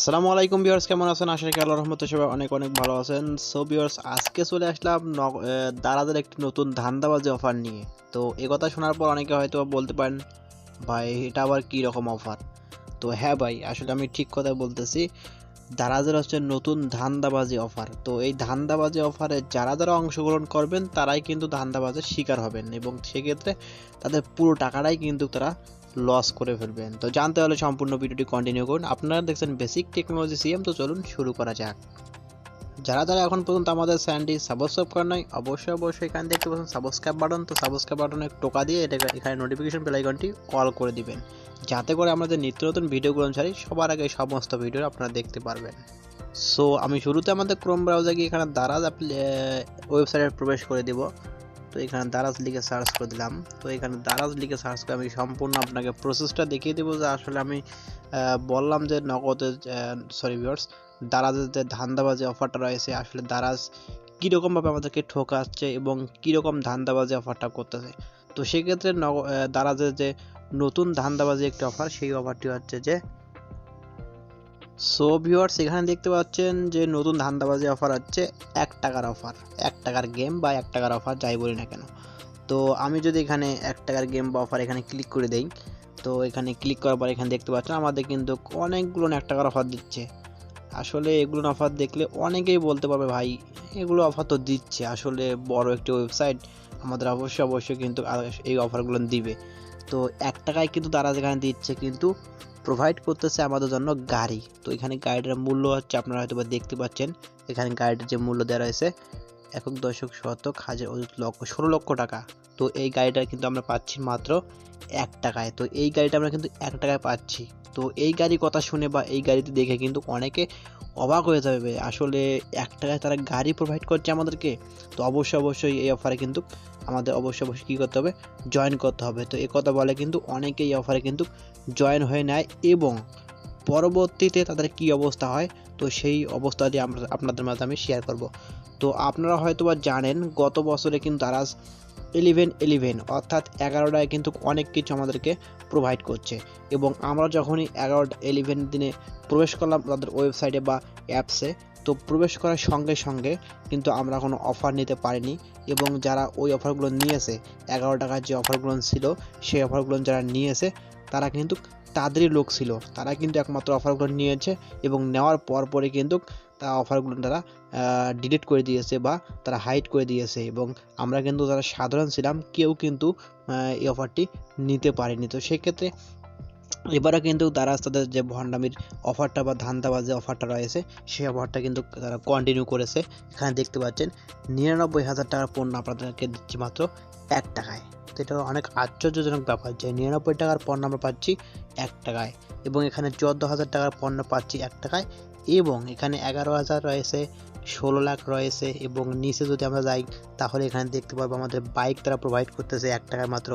আসসালামু আলাইকুম বিয়ার্স কেমন আছেন? আশা করি আল্লাহর রহমতে সবাই অনেক অনেক ভালো আছেন। সো বিয়ার্স আজকে চলে আসলাম দারাজের একটি নতুন ধান্দাবাজি অফার নিয়ে। তো এ কথা শোনার পর অনেকে হয়তো বলতে পারেন, ভাই, এটা আবার কী রকম অফার? তো হ্যাঁ ভাই, আসলে আমি ঠিক কথা বলতেছি, দারাজের হচ্ছে নতুন ধান্দাবাজি অফার। তো এই ধান্দাবাজি অফারে যারা যারা অংশগ্রহণ করবেন, তারাই কিন্তু ধান্দাবাজের শিকার হবেন এবং সেক্ষেত্রে তাদের পুরো টাকাটাই কিন্তু তারা লস করে ফেলবেন। তো জানতে হলে সম্পূর্ণ ভিডিওটি কন্টিনিউ করুন। আপনারা দেখছেন বেসিক টেকনোলজি সিএম তো চলুন শুরু করা যাক। যারা যারা এখন পর্যন্ত আমাদের চ্যানেলটি সাবস্ক্রাইব করেন নাই, অবশ্যই অবশ্যই এখানে দেখতে পাচ্ছেন সাবস্ক্রাইব বাটন তো সাবস্ক্রাইব বাটনে টোকা দিয়ে এটা এখানে নোটিফিকেশন বেল আইকনটি অল করে দিবেন। যাতে করে আমাদের নিত্য নতুন ভিডিওগুলো ছাড়ি সবার আগে সমস্ত ভিডিও আপনারা দেখতে পারবেন। সো আমি শুরুতে আমাদের ক্রোম ব্রাউজার গিয়ে এখানে দারাজ ওয়েবসাইটে প্রবেশ করে দিব। তো এখানে দারাজ লিখে সার্চ করে দিলাম। তো এখানে দারাজ লিখে সার্চ করে আমি সম্পূর্ণ আপনাকে প্রসেসটা দেখিয়ে দেবো যে আসলে আমি বললাম যে নগদে সরি ভিউয়ার্স দারাজের যে ধান্দাবাজি অফারটা রয়েছে, আসলে দারাজ কীরকমভাবে আমাদেরকে ঠকাচ্ছে এবং কীরকম ধান্দাবাজি অফারটা করতেছে। তো সেক্ষেত্রে নগ দারাজের যে নতুন ধান্দাবাজি একটি অফার সেই অফারটি হচ্ছে যে সো ভিউয়ার্স এখানে দেখতে পাচ্ছেন যে নতুন ধান্দাবাজি অফার হচ্ছে এক টাকার অফার এক টাকার গেম বা এক টাকার অফার যাই বলি না কেন। তো, আমি যদি এখানে এক টাকার গেম বা অফার এখানে ক্লিক করে দেই, তো এখানে ক্লিক করার পর এখানে দেখতে পাচ্ছেন আমাদের কিন্তু অনেকগুলো এক টাকার অফার দিচ্ছে। আসলে এগুলো অফার দেখলে অনেকেই বলতে পারবে, ভাই, এগুলো অফার তো দিচ্ছে। আসলে বড় একটি ওয়েবসাইট আমাদের অবশ্যই অবশ্যই কিন্তু এই অফারগুলো দিবে। তো, এক টাকায় কিন্তু তারা যেখানে দিচ্ছে কিন্তু প্রোভাইড করতেছে আমাদের জন্য গাড়ি। তো এখানে গাড়িটার মূল্য হচ্ছে আপনারা হয়তো দেখতে পাচ্ছেন, এখানে গাড়িটার যে মূল্য দেওয়া রয়েছে একক দশক শতক হাজার লক্ষ, ষোলো লক্ষ টাকা। তো এই গাড়িটা কিন্তু আমরা পাচ্ছি মাত্র এক টাকায়। তো এই গাড়িটা আমরা কিন্তু এক টাকায় পাচ্ছি। তো এই গাড়ি কথা শুনে বা এই গাড়িতে দেখে কিন্তু অনেকে অবাক হয়ে যাবে আসলে এক টাকায় তারা গাড়ি প্রোভাইড করছে আমাদেরকে, তো অবশ্যই অবশ্যই এই অফারে কিন্তু আমাদের অবশ্যই অবশ্যই কী করতে হবে? জয়েন করতে হবে। তো এ কথা বলে কিন্তু অনেকেই এই অফারে কিন্তু জয়েন হয়ে নেয় এবং পরবর্তীতে তাদের কি অবস্থা হয়? তো সেই অবস্থাটি আমরা আপনাদের মাঝে আমি শেয়ার করব। তো আপনারা হয়তো বা জানেন, গত বছরে কিন্তু দারাজ ইলেভেন ইলেভেন অর্থাৎ এগারোটায় কিন্তু অনেক কিছু আমাদেরকে প্রোভাইড করছে। এবং আমরা যখনই এগারোটা ইলেভেন দিনে প্রবেশ করলাম তাদের ওয়েবসাইটে বা অ্যাপসে তো প্রবেশ করার সঙ্গে সঙ্গে কিন্তু আমরা কোনো অফার নিতে পারিনি। এবং যারা ওই অফারগুলো নিয়েছে এগারো টাকার যে অফারগুলো ছিল, সেই অফারগুলো যারা নিয়েছে, তারা কিন্তু তাদেরই লোক ছিল। তারা কিন্তু একমাত্র অফারগুলো নিয়েছে এবং নেওয়ার পর পরে কিন্তু তা অফারগুলো তারা ডিলিট করে দিয়েছে বা তারা হাইড করে দিয়েছে এবং আমরা কিন্তু যারা সাধারণ ছিলাম, কেউ কিন্তু এই অফারটি নিতে পারিনি। তো সেক্ষেত্রে এবারে কিন্তু তারা তাদের যে ভণ্ডামির অফারটা বা ধান্দাবাজি অফারটা রয়েছে, সেই অফারটা কিন্তু তারা কন্টিনিউ করেছে। এখানে দেখতে পাচ্ছেন, নিরানব্বই হাজার টাকার পণ্য আপনাদেরকে দিচ্ছি মাত্র এক টাকায়। তো এটা অনেক আশ্চর্যজনক ব্যাপার যে নিরানব্বই টাকার পণ্য আমরা পাচ্ছি এক টাকায় এবং এখানে চোদ্দ হাজার টাকার পণ্য পাচ্ছি এক টাকায় এবং এখানে এগারো হাজার রয়েছে ষোলো লাখ রয়েছে এবং নিচে যদি আমরা যাই, তাহলে এখানে দেখতে পাবো আমাদের বাইক তারা প্রোভাইড করতেছে এক টাকায় মাত্র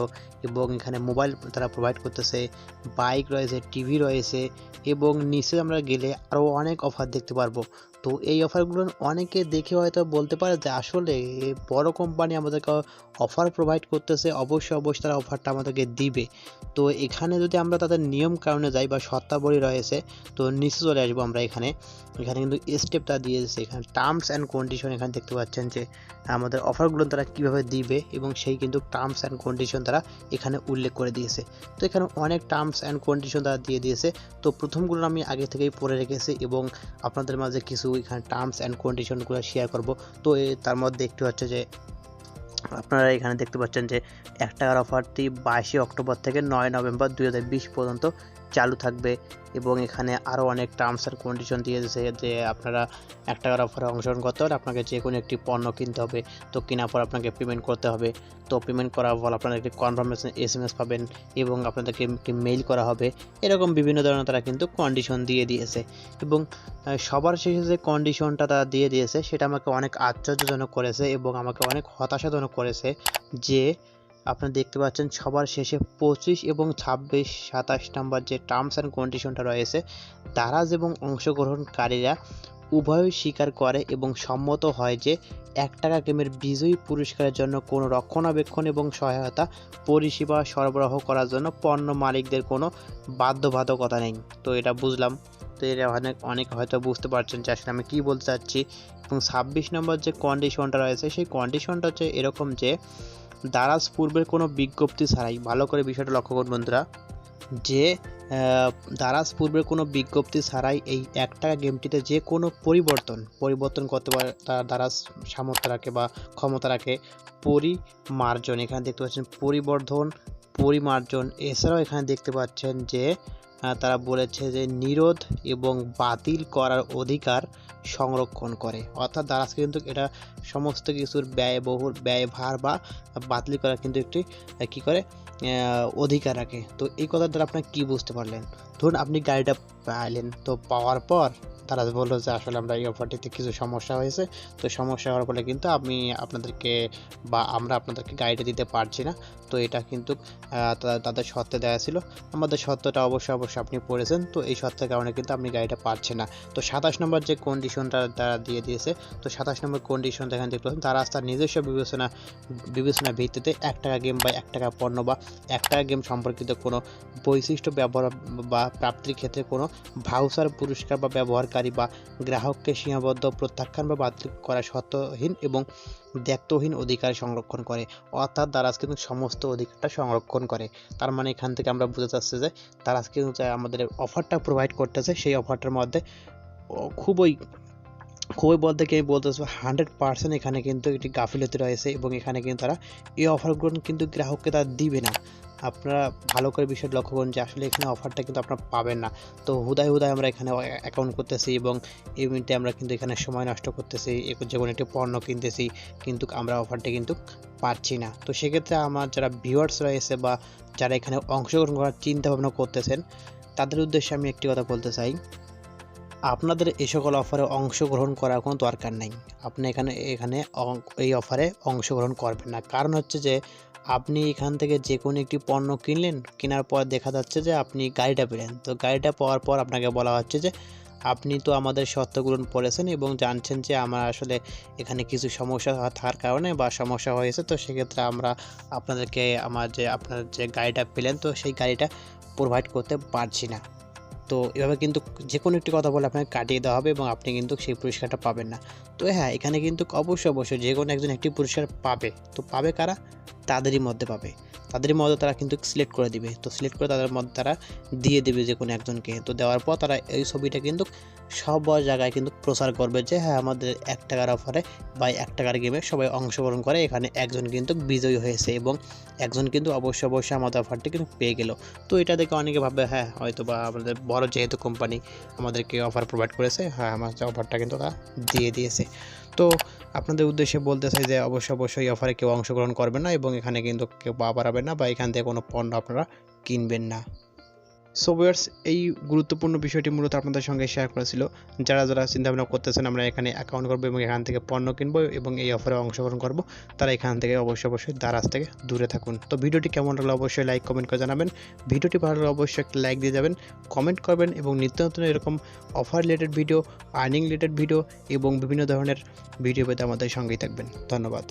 এবং এখানে মোবাইল তারা প্রোভাইড করতেছে। বাইক রয়েছে টিভি রয়েছে এবং নিচে আমরা গেলে আরও অনেক অফার দেখতে পারব। তো এই অফারগুলো অনেকে দেখে হয়তো বলতে পারে যে আসলে বড় কোম্পানি আমাদেরকে অফার প্রোভাইড করতেছে, অবশ্যই অবশ্যই তারা অফারটা আমাদেরকে দিবে। তো এখানে যদি আমরা তাদের নিয়ম কারণে যাই বা শর্তাবলী রয়েছে, তো নিচে চলে আসব আমরা এখানে। এখানে কিন্তু স্টেপ স্টেপটা দিয়েছে। এখানে টার্মস অ্যান্ড কন্ডিশন এখানে দেখতে পাচ্ছেন যে আমাদের অফারগুলো তারা কীভাবে দিবে এবং সেই কিন্তু টার্মস অ্যান্ড কন্ডিশন তারা এখানে উল্লেখ করে দিয়েছে। তো এখানে অনেক টার্মস অ্যান্ড কন্ডিশন তারা দিয়ে দিয়েছে। তো প্রথমগুলো আমি আগে থেকেই পড়ে রেখেছি এবং আপনাদের মাঝে কিছু এখানে টার্মস অ্যান্ড কন্ডিশনগুলো শেয়ার করব। তো তার মধ্যে একটি হচ্ছে যে, আপনারা এখানে দেখতে পাচ্ছেন যে এক টাকার অফারটি বাইশে অক্টোবর থেকে নয় নভেম্বর দুই হাজার বিশ পর্যন্ত চালু থাকবে এবং এখানে আরও অনেক টার্মস অ্যান্ড কন্ডিশন দিয়েছে যে আপনারা এক টাকার অফারে অংশগ্রহণ করতে হলে আপনাকে যে কোনো একটি পণ্য কিনতে হবে। তো কেনার পর আপনাকে পেমেন্ট করতে হবে। তো পেমেন্ট করার পর আপনারা একটি কনফার্মেশন এস এম এস পাবেন এবং আপনাদেরকে একটি মেইল করা হবে। এরকম বিভিন্ন ধরনের তারা কিন্তু কন্ডিশন দিয়ে দিয়েছে। এবং সবার শেষে যে কন্ডিশনটা তারা দিয়ে দিয়েছে, সেটা আমাকে অনেক আশ্চর্যজনক করেছে এবং আমাকে অনেক হতাশাজনক করেছে যে আপনারা দেখতে পাচ্ছেন সবার শেষে পঁচিশ এবং ছাব্বিশ সাতাশ নাম্বার যে টার্মস অ্যান্ড কন্ডিশনটা রয়েছে, দারাজ এবং অংশগ্রহণকারীরা উভয়ই স্বীকার করে এবং সম্মত হয় যে এক টাকা গেমের বিজয়ী পুরস্কারের জন্য কোনো রক্ষণাবেক্ষণ এবং সহায়তা, পরিষেবা সরবরাহ করার জন্য পণ্য মালিকদের কোনো বাধ্যবাধকতা নেই। তো এটা বুঝলাম। তো এটা অনেক অনেক হয়তো বুঝতে পারছেন যে আসলে আমি কী বলতে চাচ্ছি। এবং ছাব্বিশ নম্বর যে কন্ডিশনটা রয়েছে, সেই কন্ডিশনটা হচ্ছে এরকম যে দারাজ পূর্বের কোনো বিজ্ঞপ্তি ছাড়াই, ভালো করে বিষয়টা লক্ষ্য করুন বন্ধুরা, যে দারাজ পূর্বের কোনো বিজ্ঞপ্তি ছাড়াই এই এক টাকা গেমটিতে যে কোনো পরিবর্তন পরিবর্তন করতে পারে, তার দারাজ সামর্থ্য রাখে বা ক্ষমতা রাখে, পরিমার্জন, এখানে দেখতে পাচ্ছেন পরিবর্ধন, পরিমার্জন, এছাড়াও এখানে দেখতে পাচ্ছেন যে তারা বলেছে যে নিরোধ এবং বাতিল করার অধিকার সংরক্ষণ করে। অর্থাৎ দারাজ কিন্তু এটা সমস্ত কিছুর ব্যয়বহুল, ব্যয়ভার বা বাতিল করার কিন্তু একটি কী কি করে অধিকার রাখে। তো এই কথার দ্বারা আপনার কী বুঝতে পারলেন? ধরুন আপনি গাড়িটা পাইলেন, তো পাওয়ার পর তারা বলল যে আসলে আমরা এই অফারটিতে কিছু সমস্যা হয়েছে। তো সমস্যা হওয়ার ফলে কিন্তু আমি আপনাদেরকে বা আমরা আপনাদেরকে গাড়িটা দিতে পারছি না। তো এটা কিন্তু তাদের সত্ত্বে দেওয়া ছিল। আমাদের সত্যটা অবশ্যই অবশ্যই আপনি পড়েছেন। তো এই সত্যের কারণে কিন্তু আপনি গাড়িটা পাচ্ছেন না। তো সাতাশ নম্বর যে কন্ডিশনটা তারা দিয়ে দিয়েছে, তো সাতাশ নম্বর কন্ডিশন এখানে দেখতে পাচ্ছেন, তারা তার নিজস্ব বিবেচনা বিবেচনার ভিত্তিতে এক টাকা গেম বা এক টাকা পণ্য বা এক টাকা গেম সম্পর্কিত কোনো বৈশিষ্ট্য ব্যবহার বা প্রাপ্তির ক্ষেত্রে কোনো ভাউচার পুরস্কার বা ব্যবহারকারী বা গ্রাহককে সীমাবদ্ধ প্রত্যাখ্যান বা বাতিল করা সত্যহীন এবং দায়িত্বহীন অধিকার সংরক্ষণ করে, অর্থাৎ দারাজ কিন্তু সমস্ত অধিকারটা সংরক্ষণ করে। তার মানে এখান থেকে আমরা বুঝতে চাচ্ছি যে দারাজ কিন্তু আমাদের অফারটা প্রোভাইড করতেছে, সেই অফারটার মধ্যে খুবই খুবই বলতে কি আমি বলতে চাচ্ছি হান্ড্রেড পার্সেন্ট এখানে কিন্তু একটি গাফিলতি রয়েছে এবং এখানে কিন্তু তারা এই অফারগুলো কিন্তু গ্রাহককে তারা দিবে না। আপনারা ভালো করে বিষয় লক্ষ্য করুন যে আসলে এখানে অফারটা কিন্তু আপনারা পাবেন না। তো হুদায় হুদায় আমরা এখানে অ্যাকাউন্ট করতেছি এবং এই মিনিটে আমরা কিন্তু এখানে সময় নষ্ট করতেছি, এ- যে কোনো একটি পণ্য কিনতেছি, কিন্তু আমরা অফারটা কিন্তু পাচ্ছি না। তো সেক্ষেত্রে আমার যারা ভিউয়ার্স রয়েছে বা যারা এখানে অংশগ্রহণ করার চিন্তা ভাবনা করতেছেন, তাদের উদ্দেশ্যে আমি একটি কথা বলতে চাই। আপনাদের এই সকল অফারে অংশগ্রহণ করার কোনো দরকার নেই। আপনি এখানে এখানে এই অফারে অংশগ্রহণ করবেন না। কারণ হচ্ছে যে, আপনি এখান থেকে যে কোনো একটি পণ্য কিনলেন, কেনার পর দেখা যাচ্ছে যে আপনি গাড়িটা পেলেন। তো গাড়িটা পাওয়ার পর আপনাকে বলা হচ্ছে যে, আপনি তো আমাদের শর্তগুলো পড়েছেন এবং জানছেন যে আমার আসলে এখানে কিছু সমস্যা থাকার কারণে বা সমস্যা হয়েছে। তো সেক্ষেত্রে আমরা আপনাদেরকে আমার যে, আপনার যে গাড়িটা পেলেন, তো সেই গাড়িটা প্রোভাইড করতে পারছি না। তো এভাবে কিন্তু যে কোনো একটি কথা বলে আপনাকে কাটিয়ে দেওয়া হবে এবং আপনি কিন্তু সেই পুরস্কারটা পাবেন না। তো হ্যাঁ এখানে কিন্তু অবশ্যই অবশ্যই যে কোনো একজন একটি পুরস্কার পাবে। তো পাবে কারা? তাদেরই মধ্যে পাবে। তাদেরই মধ্যে তারা কিন্তু সিলেক্ট করে দিবে। তো সিলেক্ট করে তাদের মধ্যে তারা দিয়ে দেবে যে কোনো একজনকে। তো দেওয়ার পর তারা এই ছবিটা কিন্তু সব জায়গায় কিন্তু প্রচার করবে যে হ্যাঁ আমাদের এক টাকার অফারে বা এক টাকার গেমে সবাই অংশগ্রহণ করে। এখানে একজন কিন্তু বিজয়ী হয়েছে এবং একজন কিন্তু অবশ্যই অবশ্যই আমাদের অফারটি কিন্তু পেয়ে গেল। তো এটা দেখে অনেকে ভাবে হ্যাঁ হয়তো বা আমাদের বড় যেহেতু কোম্পানি আমাদেরকে অফার প্রোভাইড করেছে হ্যাঁ আমাদের অফারটা কিন্তু তারা দিয়ে দিয়েছে। তো আপনাদের উদ্দেশ্যে বলতে চাই যে অবশ্যই অবশ্যই এই অফারে কেউ অংশগ্রহণ করবেন না এবং এখানে কিন্তু কেউ পা বাড়াবেন না বা এখান থেকে কোনো পণ্য আপনারা কিনবেন না। সো ভিউয়ার্স এই গুরুত্বপূর্ণ বিষয়টি মূলত আপনাদের সঙ্গে শেয়ার করেছিল। যারা যারা চিন্তাভাবনা করতেছেন, আমরা এখানে অ্যাকাউন্ট করব এবং এখান থেকে পণ্য কিনবো এবং এই অফারে অংশগ্রহণ করব, তারা এখান থেকে অবশ্যই অবশ্যই দারাজ থেকে দূরে থাকুন। তো ভিডিওটি কেমন লাগল অবশ্যই লাইক কমেন্ট করে জানাবেন। ভিডিওটি ভালো লাগলে অবশ্যই একটা লাইক দিয়ে যাবেন কমেন্ট করবেন এবং নিত্য নতুন এরকম offer related video earning related video এবং বিভিন্ন ধরনের ভিডিও পেতে আমাদের সঙ্গেই থাকবেন। ধন্যবাদ।